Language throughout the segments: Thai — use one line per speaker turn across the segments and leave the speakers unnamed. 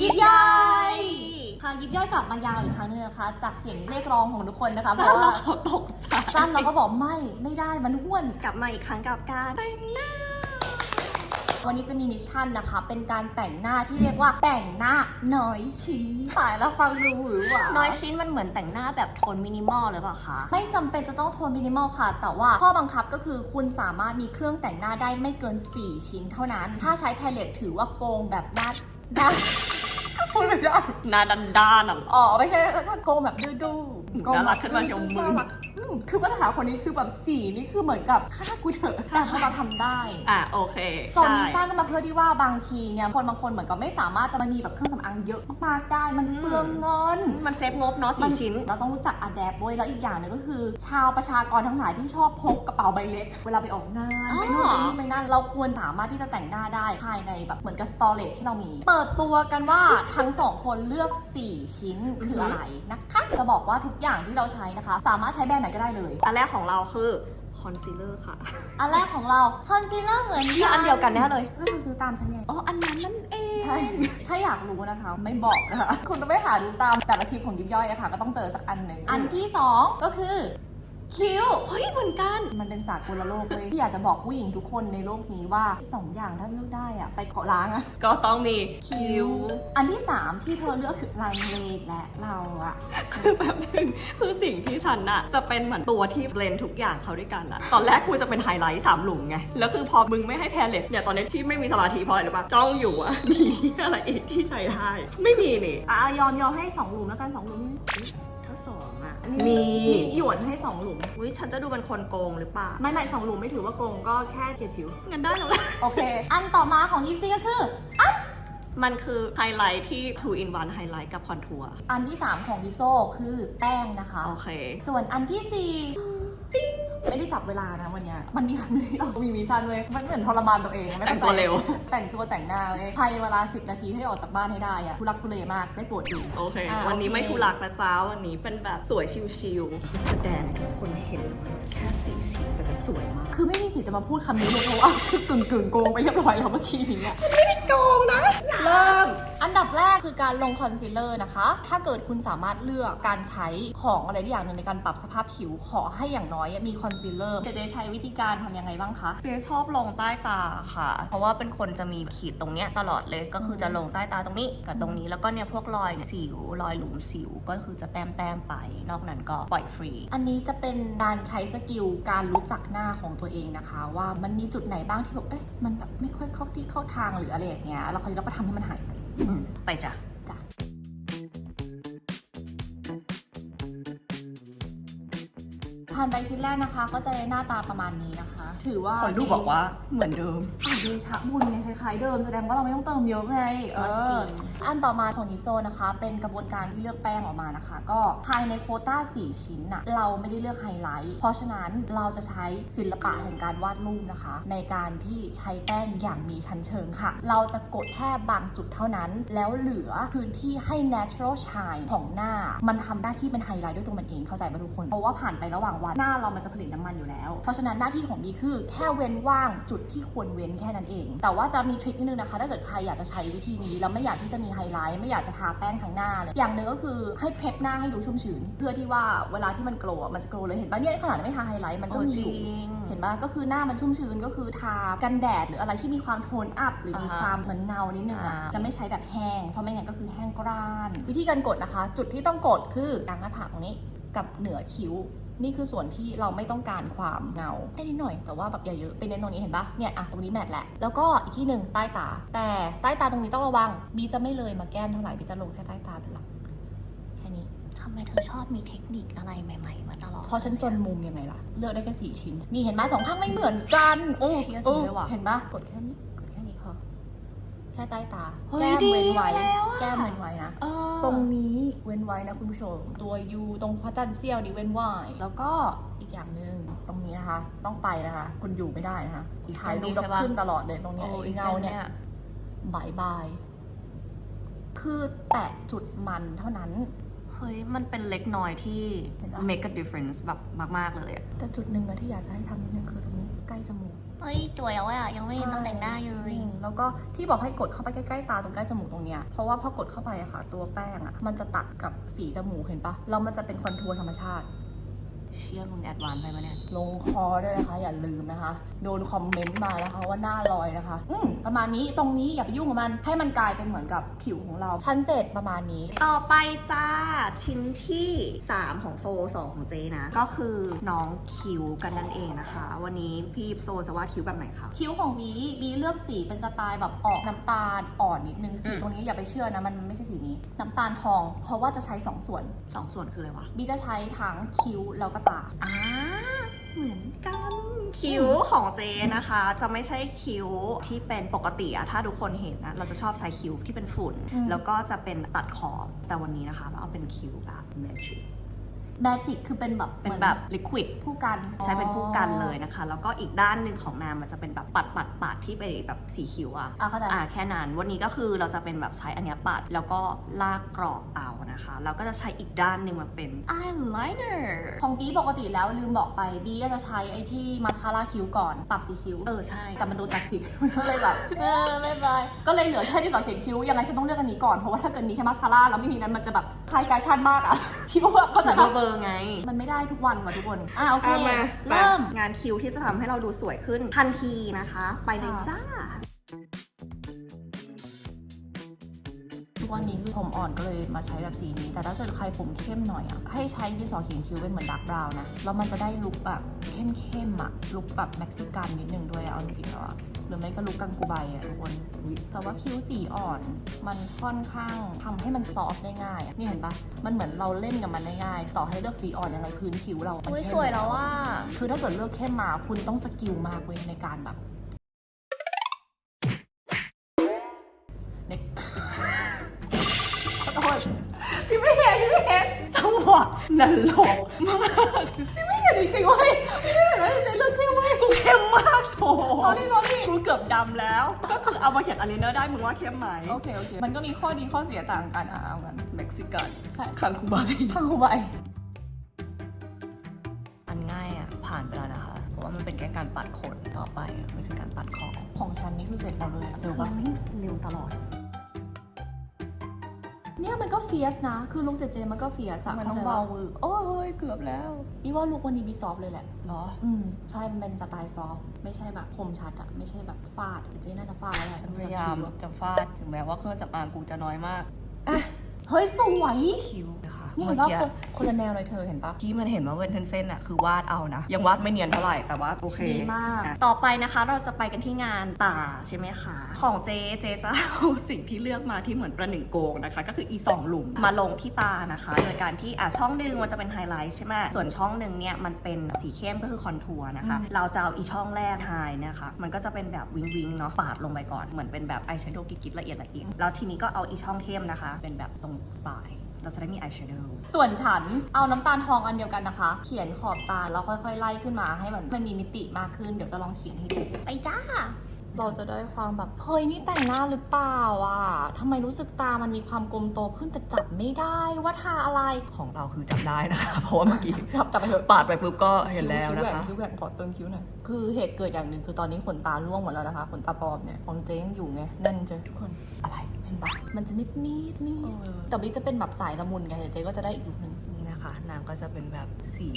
ยิบย่อยค่ะยิบย่อยกลับมายาวอีกครั้งหนึงนะคะ จากเสียงเรียกร้องของทุกคนนะคะเพ
สั้น
ราะ
แล้
ว่าว
เขาตกใจ
สั้นเราก็บอกไม่ไม่ได้มันห้วน
กลับมาอีกครั้งกับการแต่งหน้า
วันนี้จะมีมิชชั่นนะคะ เป็นการแต่งหน้าที่เรียกว่าแต่งหน้าน้อยชิ้นตายแล้วฟังดูหรือหว่า
น้อยชิ้นมันเหมือนแต่งหน้าแบบโทนมินิมอลหรือเปล่าคะ
ไม่จำเป็นจะต้องโทนมินิมอลค่ะ แต่ว่าข้อบังคับก็คือคุณสามารถมีเครื่องแต่งหน้าได้ไม่เกิน 4 ชิ้นเท่านั้น ถ้าใช้แพลเลตถือว่าโกงแบบหน้าหน้า พูดไม่ได้
หน้าดันด้านอะ
อ๋อ ไม่ใช่ถ้าโกงแบบดื้อๆโกง
น่ารั
แบบ
กขึ้นมาชมมือ
น่ารัก อืมคือปัญหาคนนี้คือแบบสีนี่คือเหมือนกับฆ่ากูเถอะแต่เขามาทำได้
อะโอเค
โจทย์นี้
ได้
สร้างขึ้นมาเพื่อที่ว่าบางทีเนี่ยคนบางคนเหมือนกับไม่สามารถจะมามีแบบเครื่องสำอางเยอะมากๆได้ มัน
อืม
เปลืองเงิน
มันเซฟงบเนาะสี่ชิ้น
เราต้องรู้จักอัดแอปด้วยแล้วอีกอย่างหนึงก็คือ ชาวประชากรทั้งหลายที่ชอบพกกระเป๋าใบเล็ก เวลาไปออกงาน
อ๋อ
ไปนู่นไปนี่ไปนั่นเราควรสามารถที่จะแต่งหน้าได้ภายในแบบเหมือนกับสตอเรจที่เรามี เปิดตัวกันว่าทั้งสองคนเลือก 4 ชิ้นคืออะไรนะคะ จะบอกว่าทุกอย่างที่เราใช้นะคะ สามารถใช้แบรนด์ไหนก็ได้เลย
อันแรกของเราคือคอนซีลเลอร์ค่ะ
อันแรกของเราคอนซีลเลอร์เหมือน
ที่อันเดียวกันแน่เลย
ก็คือซื้อตามฉันไง
อ๋ออันนั้นนั่นเอง
ใช่ถ้าอยากรู้นะคะ ไม่บอกนะคะคุณต้องไปหาดูตามแต่ละคลิปของยิบย่อยอะค่ะก็ต้องเจอสักอันหนึ่งอันที่สองก็คือ คิ้ว
เฮ้ยเหมือนกัน
มันเป็นศาสตร์คนละโลกเลยที่อยากจะบอกผู้หญิงทุกคนในโลกนี้ว่าสองอย่างถ้าเลือกได้อะไปขอล้างอะ
ก็ต้องมีคิ้ว
อันที่สามที่เธอเลือกคือลายเลกและเราอะ
คือแบบนึงคือสิ่งที่ฉันน่ะจะเป็นเหมือนตัวที่เบลนทุกอย่างเขาด้วยกันอะตอนแรกกูจะเป็นไฮไลท์สามหลุมไง แล้วคือพอมึงไม่ให้แพนเลตเนี่ยตอนนี้ที่ไม่มีสมาธิเพราะอะไรรู้ปะจ้องอยู่อะมีอะไรอีกที่ใช้ได้ไม่มีนี่
อะยอมยอมให้สองหลุมแล้วกันสองหลุม
ถ้าสองอะ
มี
มี
หยวนให้สองหลุม
อุ้ยฉันจะดูเป็นคนโกงหรือเปล่า
ไม่ไม่สองหลุมไม่ถือว่าโกงก็แค่เฉียดฉิว
งั้นได้แล้ว
โอเค อันต่อมาของยิปซี่ก็คือ
มันคือไฮไลท์ที่ two in one ไฮไลท์กับคอนทัวร์
อันที่ 3 ของยิปโซคือแป้งนะคะ
โอเค
ส่วนอันที่4 ไม่ได้จับเวลานะวันเนี้ยมันมีครั้งหนึงที่เรามีมิชชั่นเว้ยมันเหมือนทรมานตัวเองไม่
แต่ง
เข้าใจ
ตัวเร็ว
แต่งตัวแต่งหน้าเว้ยภายในเวลา 10 นาทีให้ออกจากบ้านให้ได้อะทุลักทุเลมากได้โปรดดู
โอเค
อะ
วันนี้
โอเค
ไม่ทุลักนะจ๊ะวันนี้เป็นแบบสวยชิวๆจะแสดงให้ทุกคนเห็นว่าแค่สี่ชิ้นแต่จะสวยมาก
คือไม่มีสิทธิ์จะมาพูดคำนี้เลยเพราะว่าคือกึ่งกึ่งๆโกงไปเรียบร้อยแล้วเมื่อกี้นี้อะ
โกงนะ เริ่ม
อันดับแรกคือการลงคอนซีลเลอร์นะคะ ถ้าเกิดคุณสามารถเลือกการใช้ของอะไรได้อย่างหนึ่งในการปรับสภาพผิวขอให้อย่างน้อยมีคอนซีลเลอร์เจเจใช้วิธีการทำยังไงบ้างคะ
เจชอบลงใต้ตาค่ะ เพราะว่าเป็นคนจะมีขีดตรงเนี้ยตลอดเลยก็คือจะลงใต้ตาตรงนี้กับตรงนี้แล้วก็เนี่ยพวกรอยเนี่ยสิวรอยหลุมสิวก็คือจะแต้มแต้มๆไป นอกนั้นก็ปล่อยฟรี
อันนี้จะเป็นการใช้สกิลการรู้จักหน้าของตัวเองนะคะ ว่ามันมีจุดไหนบ้างที่แบบเอ๊ะมันแบบไม่ค่อยเข้าที่เข้าทางหรืออะไรอย่างเงี้ยแล้วคราวนี้เราก็ทำให้มันหายไป
อืมไา
นไปชิ้นแรกนะคะ ก็จะได้หน้าตาประมาณนี้นะคะ ถือว่า
คนดูบอกว่าเหมือนเดิม
อะเดชะบุญไงคล้ายๆเดิมแสดงว่าเราไม่ต้องเติมเยอะไงเอออันต่อมาของยิปโซนะคะ เป็นกระบวนการที่เลือกแป้งออกมานะคะ ก็ภายในโควต้า 4 ชิ้นน่ะเราไม่ได้เลือกไฮไลท์เพราะฉะนั้นเราจะใช้ศิลปะแห่งการวาดรูปนะคะ ในการที่ใช้แป้งอย่างมีชั้นเชิงค่ะ เราจะกดแค่บางจุดเท่านั้น แล้วเหลือพื้นที่ให้ natural shine ของหน้า มันทำหน้าที่เป็นไฮไลท์ด้วยตัวมันเองเข้าใจไหมทุกคนเพราะว่าผ่านไประหว่างวันหน้าเรามันจะผลิตน้ำมันอยู่แล้ว เพราะฉะนั้นหน้าที่ของบีคือแค่เว้นว่างจุดที่ควรเว้นแค่นั้นเอง แต่ว่าจะมีทริคนิดนึงนะคะ ถ้าเกิดใครอยากจะใช้วิธีนี้แล้วไม่อยากที่จะมีไฮไลท์ไม่อยากจะทาแป้งทั้งหน้าเลยอย่างหนึ่งก็คือให้เพปหน้าให้ดูชุ่มชื้น เพื่อที่ว่าเวลาที่มันโกลว์อะมันจะโกลว์เลยเห็นปะเนี่ยขนาดไม่ทาไฮไลท์มันก็มีอยู่เห็นปะก็คือหน้ามันชุ่มชื้นก็คือทากันแดดหรืออะไรที่มีความโทนอัพหรือมี
อ่าฮะ
ความเหมือนเงานิดนึงอะ
อ่า
จะไม่ใช้แบบแห้งเพราะไม่งั้นก็คือแห้งกร้าน วิธีการกดนะคะ จุดที่ต้องกดคือกลางหน้าผากตรงนี้กับเหนือคิ้ว นี่คือส่วนที่เราไม่ต้องการความเงาแค่นิดหน่อย แต่ว่าแบบอย่าเยอะไปเน้นตรงนี้เห็นปะเนี่ยอะตรงนี้แมทแหละแล้วก็อีกที่หนึ่งใต้ตา แต่ใต้ตาตรงนี้ต้องระวังบีจะไม่เลยมาแก้มเท่าไหร่บีจะลงแค่ใต้ตาเป็นหลักแค่นี้
ทำไมเธอชอบมีเทคนิคอะไรใหม่ ๆ มาตลอด
เพราะฉันจนมุมยังไงล่ะ เลือกได้แค่สี่ชิ้น มีเห็นไหมสองข้างไม่เหมือนกันโอ้
เชี่ย
โอ้
จริงด้วยว่ะ
เห็นปะกดแค่นี้กดแค่นี้พอ แค่ใต้ตา
เฮ้ย
แก้ม
ดี
เว้นไว้
แล้วอะ
แก้มเว้นไว้นะ
เออ
ตรงนี้เว้นไว้นะคุณผู้ชม ตัวยูตรงพระจันทร์เสี้ยวนี่เว้นไว้ แล้วก็อีกอย่างหนึ่งตรงนี้นะคะ ต้องไปนะคะ คุณอยู่ไม่ได้นะคะ
อีก
ถ่ายรูป
เส้
จะ
นนี้ใช่ปะ
ขึ้นตลอดเลยตรงเนี้ย
โอ้
ไอ้
อีก
เงา
เส้น
เนี่ย
เนี่ย
บายบาย คือแตะจุดมันเท่านั้น
เฮ้ย มันเป็นเล็กน้อยที่
เห็นปะ
make a difference แบบมาก ๆ เลยอะ
แต่จุดหนึ่งอะที่อยากจะให้ทำนิดนึงคือตรงนี้ ใกล้จมูก
เฮ้ยสวยแล้วอะยังไม่เห็นต้องแต่งหน้าเลย
อืมแล้วก็ที่บอกให้กดเข้าไปใกล้ๆตาตรงใกล้จมูกตรงเนี้ย เพราะว่าพอกดเข้าไปอะค่ะ ตัวแป้งอะมันจะตัดกับสีจมูกเห็นปะแล้วมันจะเป็นคอนทัวร์ธรรมชาติ
เชื่อมึงแอดวานซ์ไปมาเนี่ย
ลงคอด้วยนะคะ อย่าลืมนะคะ โดนคอมเมนต์มาแล้วค่ะว่าหน้าลอยนะคะ อืมประมาณนี้ตรงนี้อย่าไปยุ่งกับมัน ให้มันกลายเป็นเหมือนกับผิวของเรา ชั้นเสร็จประมาณนี้
ต่อไปจ้าชิ้นที่ 3 ของโซ2ของเจนะ ก็คือน้องคิ้วกันนั่นเองนะคะ วันนี้พี่โซจะวาดคิ้วแบบไหนคะ
คิ้วของบีบีเลือกสีเป็นสไตล์แบบออกน้ำตาลอ่อนนิดนึงสี
อืม
ตรงนี้อย่าไปเชื่อนะมันไม่ใช่สีนี้ น้ำตาลทอง เพราะว่าจะใช้สองส่วน
สองส่วนคืออะไรวะ
บีจะใช้ทั้งคิ้วแล้วก็ตา
อ่าเหมือนกัน คิ้วของเจนะคะ จะไม่ใช่คิ้วที่เป็นปกติอะถ้าทุกคนเห็นนะ เราจะชอบใช้คิ้วที่เป็นฝุ่น
อืม
แล้วก็จะเป็นตัดขอบ แต่วันนี้นะคะ เราเอาเป็นคิ้วแบบแมทริก
แมจิกคือเป็นแบบ
เป็นแบบลิควิด
ผู้กัน
ใช้เป็นผู้กันเลยนะคะ แล้วก็อีกด้านหนึ่งของนามมันจะเป็นแบบปัดปัดปัดที่เป็นแบบสีคิ้วอะ
อะเข้าใจ
อ่าแค่นั้น วันนี้ก็คือเราจะเป็นแบบใช้อันเนี้ยปัด แล้วก็ลากกรอบเอานะคะแล้วก็จะใช้อีกด้านหนึ่งมาเป็น eyeliner
ของบีปกติแล้วลืมบอกไปบีก็จะใช้ไอ้ที่มาสคาร่าคิ้วก่อนปรับสีคิ้ว
เออใช่
แต่มันโดนตัดสินมันก็เลยแบบเออไม่เป็นไรก็เลยเหลือแค่ที่สอเขียนคิ้วยังไงฉันต้องเลือกอันนี้ก่อนเพราะว่าถ้าเกิดมีแค่มาสคาร่าแล้วไม่มีนั้นมันจะแบบคล้ายแฟชั่นมากอะคิ้วแบบเข้าใจ
เบอ
ปะ
ร์เบอร์ไง
มันไม่ได้ทุกวันว่ะทุกคน อะโอเค
เอามา
เริ่ม
งานคิวที่จะทำให้เราดูสวยขึ้นทันทีนะคะ ไปเลย
ค่ะ
จ้า
ทุกวันนี้คือผมอ่อนก็เลยมาใช้แบบสีนี้ แต่ถ้าเกิดใครผมเข้มหน่อยอะให้ใช้ดินสอเขียนคิ้วเป็นเหมือนดักบราวน์นะ แล้วมันจะได้ลุคแบบเข้มๆอะลุคแบบเม็กซิกันนิดนึงด้วยอะเอาจริงๆแล้วอะห รือไม่ก็ลุคกังกูใบอะทุกคนแต่ว่าคิ้วสีอ่อน มันค่อนข้างทำให้มันซอฟต์ได้ง่ายอะนี่เห็นปะมันเหมือนเราเล่นกับมันได้ง่าย ต่อให้เลือกสีอ่อนยังไงพื้นคิ้วเรามัน
อุ้ย
เข้ม
สวยแล้วว่า
คือถ้าเกิดเลือกเข้มมาคุณต้องสกิลมากเว้ยในการแบบในขอโทษพี่ไม่เห็นพี่ไม่เห็น
จังหวะนรกมาก
ไม่เห็น จริงๆเว้ยพี่ไม่เห็นว่าในเลือกเข้มเว้ย
เข้มมากโซ
sorry sorry
กูเกือบดำแล้ว ก็คือเอามาเขียนอลิเนอร์ได้มึงว่าเข้มไหม
โอเคโอเค มันก็มีข้อดีข้อเสียต่างกันอะเอางั้น
เม็กซิกัน
ใช่
คังคูไบ
ทางกูไป
อันง่ายอะผ่านไปแล้วนะคะเพราะว่ามันเป็นแค่การปัดขนต่อไปอะมันคือการปัดคอ
ของฉันนี่คือเสร็จแล้วเลยเร็วปะ
เร็วตลอด
เนี่ยมันก็เฟียสนะ คือลุคเจเจมันก็เฟียสอะ
มันต้อง
ข้ใจ
เบา
ปะ
มือโอ้ยเฮ้ยเกือบแล้ว
นี่ว่าลุควันนี้บีซอฟต์เลยแหละ
เหรอ
อืมใช่มันเป็นสไตล์ซอฟต์ไม่ใช่แบบคมชัดอะไม่ใช่แบบฟาดเจ๊น่าจะฟาดแล้วแหละ
ฉันพ
ดูจก
ยายาม
คิ้วอะ
จะฟาดถึงแม้ว่าเครื่องสำอางกูจะน้อยมาก
เฮ้ยสวย
คิ้วนะคะ
นี่
เมื่
เห็
อน
ว่า
กี้
คนคนละแนวเลยเธอเห็นปะ
ที่มันเห็นว่าเว้นเส้นๆอะคือวาดเอานะ ยังวาดไม่เนียนเท่าไหร่แต่ว่าโอเค
ดีมาก
อะต่อไปนะคะเราจะไปกันที่งานตาใช่ไหมคะ ของเจเจจะเอาสิ่งที่เลือกมาที่เหมือนประหนึ่งโกงนะคะ ก็คืออีสองหลุมมาลงที่ตานะคะ โดยการที่อะช่องหนึ่งมันจะเป็นไฮไลท์ใช่ไหมส่วนช่องหนึ่งเนี่ยมันเป็นสีเข้มก็คือคอนทัวร์นะคะ เราจะเอาอีช่องแรกไฮเนี่ยค่ะมันก็จะเป็นแบบวิงวิงเนาะปาดลงไปก่อนเหมือนเป็นแบบอายแชโดว์กิ๊กๆละเอียดละเอียดแล้วทีนี้ก็เอาอีช่องเข้มนะคะ เป็นแบบตรงปลาย เราจะได้มีอายแชโดว์
ส่วนฉันเอาน้ำตาลทองอันเดียวกันนะคะ เขียนขอบตาแล้วค่อยๆ ไล่ขึ้นมาให้มันมันมีมิติมากขึ้น เดี๋ยวจะลองเขียนให้ดู ไปจ้า เราจะได้ความแบบเฮ้ยนี่แต่งหน้าหรือเปล่าอะทำไมรู้สึกตามันมีความกลมโตขึ้นแต่จับไม่ได้ว่าทาอะไร
ของเราคือจับได้นะคะ เพราะว่าเมื่อกี้
จับจับไปเถอะ
ปาดไปปุ๊บก็เห็นแล้วนะคะ
คิ้วแหวนคิ้วแหวนขอเติมคิ้วหน่อยคือเหตุเกิดอย่างหนึ่งคือตอนนี้ขนตาร่วงหมดแล้วนะคะขนตาปลอมเนี่ยของเจ๊ยังอยู่ไงแน่นเจอทุกคนอะไรเห็นปะมันจะนิดนิดนิด
เออ
แต่บิ๊กจะเป็นแบบสายละมุนไงเดี๋ยวเจ๊ก็จะได้อีกลุคนึง
นี่นะคะนางก็จะเป็นแบบสี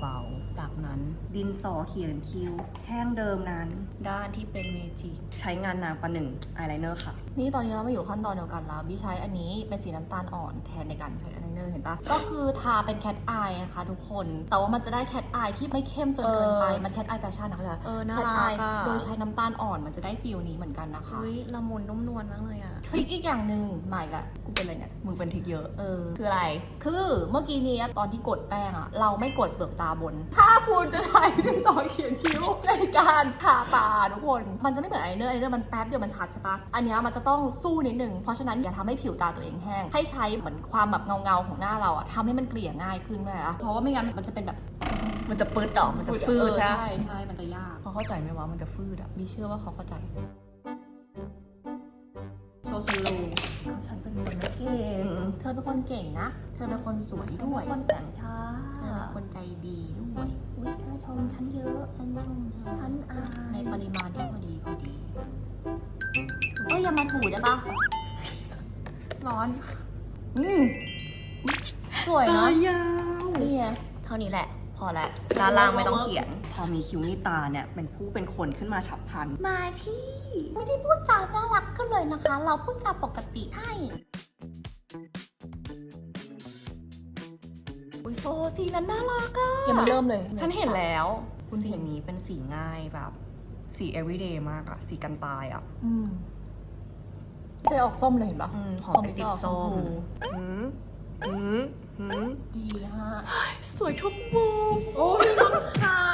เบาๆ จากนั้น ดินสอเขียนคิ้ว แห้งเดิมนั้น ด้านที่เป็นเมจิก ใช้งานนางประหนึ่งอายไลเนอร์ค่ะ
นี่ตอนนี้เรามาอยู่ขั้นตอนเดียวกันแล้วบิ๊กใช้อันนี้เป็นสีน้ำตาลอ่อนแทนในการใช้อายไลเนอร์เห็นปะก็คือทาเป็นแคทอายนะคะทุกคน แต่ว่ามันจะได้แคทอายที่ไม่เข้มจนเกินไป
เออ
มันแคทอายแฟชั่นนะคะ
เออน่า
แคท
รั
อากย
อะ
โดยใช้น้ำตาลอ่อนมันจะได้ฟิลนี้เหมือนกันนะคะ
อุ้ยละมุนนุ่มนวลมากเลยอะ
ทริคอีกอย่างหนึ่งใหม่ละกูเป็นอะไรเนี่ย
มึงเป็นทิกเยอะ
เออ
คืออะไร
คือเมื่อกี้นี้ตอนที่กดแป้งอะเราไม่กดเปลือกตาบน ถ้าคุณจะใช้ดินสอเขียนคิ้วในการทาตาทุกคน มันจะไม่เหมือนไอเนอร์ไอเนอร์มันแป๊บเดียวมันชัดใช่ปะอันเนี้ยมันจะต้องสู้นิดนึง เพราะฉะนั้นอย่าทำให้ผิวตาตัวเองแห้ง ให้ใช้เหมือนความแบบเงาๆของหน้าเราอะทำให้มันเกลี่ยง่ายขึ้นเลยอะเพราะว่าไม่งั้นมันจะเป็นแบบ
มันจะปืดหรอมันจะฟื
เอ
ด
อ
นะ
ใช่ใช่มันจะยาก
เขาเข้าใจไหมว่ามันจะฟืดอะ
บีเชื่อว่าเขาเข้าใจ โซสโลฉันเป็นคนไม่เก่ง เธอเป็นคนเก่งนะ เธอเป็นคนสวยด้วย
คนแต่งช้า
เธอเป็นคนใจดีด้วย
วิ
อุ๊ยน่าชมฉันเยอะ ฉันชมฉันอายในปริมาณที่พอดีพอดีเอ้ยอย่ามาถูได้ปะร้อน อืมสวย
ตา
เนาะ
ยาว
นี่ไง
เท่านี้แหละ พอแล้วด้านล่างไม่ต้องเขียน พอมีคิ้วมีตาเนี่ยเป็นผู้เป็นคนขึ้นมาฉับพลัน มาที่
ไม่ได้พูดจาน่ารักขึ้นเลยนะคะ เราพูดจาปกติให้
อุ้ยโซสีนั้นน่ารักอะ
ยังไม่เริ่มเลย
ฉันเห็นแล้ว
คุณ
สี
เห็น
นี้เป็นสีง่ายแบบ สี everyday มากอะสีกันตายอะ
อืมเจะออกส้มเลยเห็นปะ
อืมของ
ของ
เจจิ
จะ
บ
ออกช
ส้
ม
ม
พู
อืมอืมอืม
ดีฮะ
สวยทุกมุม
โอ้ยรำคาญแล้ว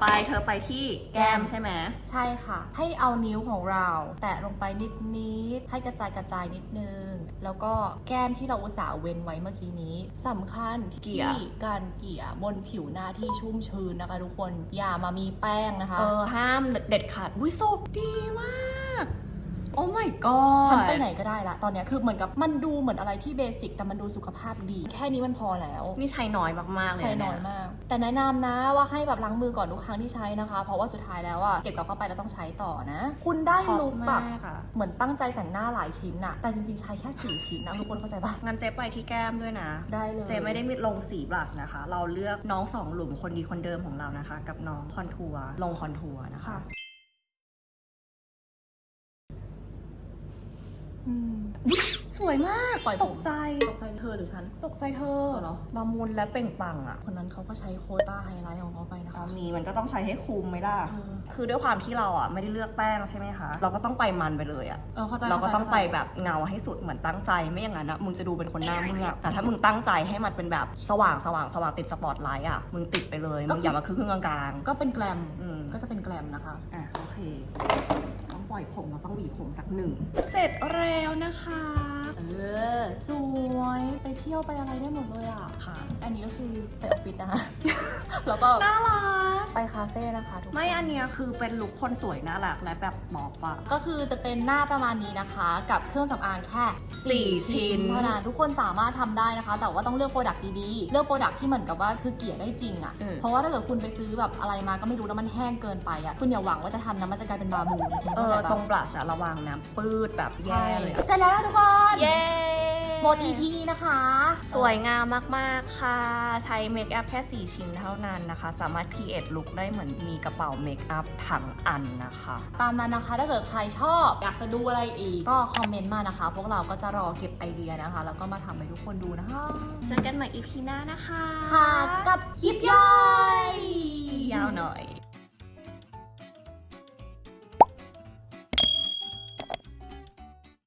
ไปเธอไปที่แก้มใช่ไหม
ใช่ค่ะ ให้เอานิ้วของเรา แตะลงไปนิดนิดๆให้กระจายกระจายนิดนึง แล้วก็แก้มที่เราอุตส่าห์เว้นไว้เมื่อกี้นี้สำคัญที่การเกลี่ยบนผิวหน้าที่ชุ่มชื้นนะคะทุกคน อย่ามามีแป้งนะคะ
เออห้ามเด็ดขาดอุ้ยโซดีมากโอ้ my god
ฉันไปไหนก็ได้ละ ตอนเนี้ยคือเหมือนกับมันดูเหมือนอะไรที่เบสิกแต่มันดูสุขภาพดี แค่นี้มันพอแล้ว
นี่ใช้น้อยมากๆเลย
ใช้
นะ
น้อยมาก แต่แนะนำนะว่าให้แบบล้างมือก่อนทุกครั้งที่ใช้นะคะ เพราะว่าสุดท้ายแล้วอะเก็บกลับเข้าไปแล้วต้องใช้ต่อนะ คุณได้
ชอบ
ลุคแบบ
มากอะ
เหมือนตั้งใจแต่งหน้าหลายชิ้นอะแต่จริงๆใช้แค่สี่ชิ้นนะทุกคนเข้าใจปะ
งั้นเจ๊ไปที่แก้มด้วยนะ
ได้เลย
เจไม่ได้มีลงสีบลัชนะคะ เราเลือกน้องสองหลุมคนดีคนเดิมของเรานะคะ กับน้องคอนทัวร์ลงคอนทัวร์นะคะ
ค่ะ อืม
สวยมาก
ปล่อย
ต
ผม
กใจ
ตกใจเธอหรือฉัน
ตกใจเธอ
เหรอ
ละมุนและเปล่งปลั่งอะ
คนนั้นเขาก็ใช้โควต้าไฮไลท์ของเขาไปนะ
เอา
คะ
มีมันก็ต้องใช้ให้คุ้มไหมล่ะ
เออ
คือด้วยความที่เราอะไม่ได้เลือกแป้งใช่ไหมคะ เราก็ต้องไปมันไปเลยอะ
เออเข้าใจ
เราก็ต้อง
ข้ใจ
ไปแบบเงาให้สุดเหมือนตั้งใจ ไม่อย่างนั้นอะมึงจะดูเป็นคนหน้าเมือกแต่ถ้ามึงตั้งใจให้มันเป็นแบบสว่างสว่างสว่างติดสปอตไลท์อะมึงติดไปเลย มึงอย่ามาครึ่งๆกลาง
ก็เป็นแกลม
ๆอืม
ก็จะเป็นแกลมนะคะ
อะโอเคต้อง ปล่อยผมเราต้องหวีผมสักหนึ่ง เสร็จแล้วนะคะ
เออ สวย ไปเที่ยวไปอะไรได้หมดเลยอะ
ค่ะ
อันนี้ก็คือไปออฟฟิศนะคะ แล้วก็
น่ารัก
ไปคาเฟ่นะคะทุกคน
ไม่อันเนี้ยคือเป็นลุคคนสวยน่ารักและแบบบอบอะ
ก็คือจะเป็นหน้าประมาณนี้นะคะ กับเครื่องสำอางแค่
สี่
4
ชิ้น
เท่านั้นทุกคนสามารถทำได้นะคะ แต่ว่าต้องเลือกโปรดักต์ดีๆ เลือกโปรดักต์ที่เหมือนกับว่าคือเกลี่ยได้จริงอะ่ะเพราะว่าถ้าเกิดคุณไปซื้อแบบอะไรมาก็ไม่รู้แล้วมันแห้งเกินไปอะ่ะคุณอย่าหวังว่าจะทำนะมันจะกลายเป็นบาบูนคุณ
เอ
เข้า
อ
ใจ
ตร
ปะ
งบลัชอะระวังนะปืดแบบแย่
ใช่
เลยอะ
เสร็จแล้วนะทุกคน
เย้
หมด EP นี้นะคะ
สวยงามมาก ๆ ค่ะ ใช้เมคอัพแค่ 4 ชิ้นเท่านั้นนะคะ สามารถ create look ได้เหมือนมีกระเป๋าเมคอัพทั้งอันนะคะ
ตามนั้นนะคะถ้าเกิดใครชอบ อยากจะดูอะไรอีก ก็คอมเมนต์มานะคะ พวกเราก็จะรอเก็บไอเดียนะคะ แล้วก็มาทำให้ทุกคนดูนะคะ
เจอกันใหม่ EP หน้านะคะ
ค่ะ กับยิบย่อย
ยาวหน่อย